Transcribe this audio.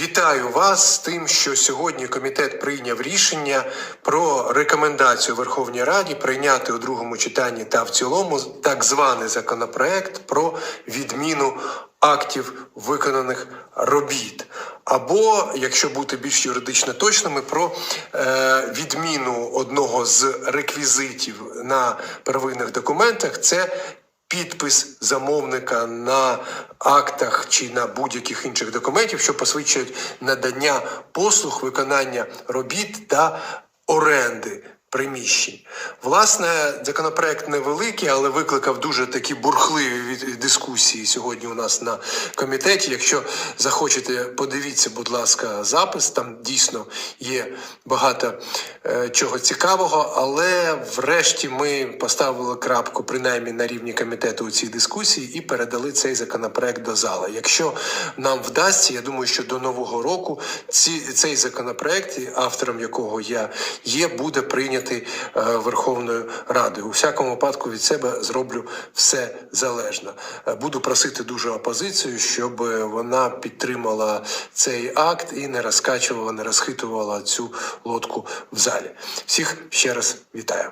Вітаю вас з тим, що сьогодні комітет прийняв рішення про рекомендацію Верховній Раді прийняти у другому читанні та в цілому так званий законопроект про відміну актів виконаних робіт. Або, якщо бути більш юридично точними, про е, відміну одного з реквізитів на первинних документах це підпис замовника на актах чи на будь-яких інших документів, що посвідчують надання послуг, виконання робіт та оренди. Приміщень. Власне, законопроект невеликий, але викликав дуже такі бурхливі дискусії сьогодні у нас на комітеті. Якщо захочете, подивіться, будь ласка, запис. Там дійсно є багато чого цікавого, але врешті ми поставили крапку, принаймні на рівні комітету у цій дискусії, і передали цей законопроект до зали. Якщо нам вдасться, я думаю, що до нового року ці, цей законопроект, автором якого я є, буде прийнятий е, Верховною Радою. У всякому випадку від себе зроблю все залежно. Е, Буду просити дуже опозицію, щоб вона підтримала цей акт і не розкачувала, не розхитувала цю лодку в залі. Всіх ще раз вітаю.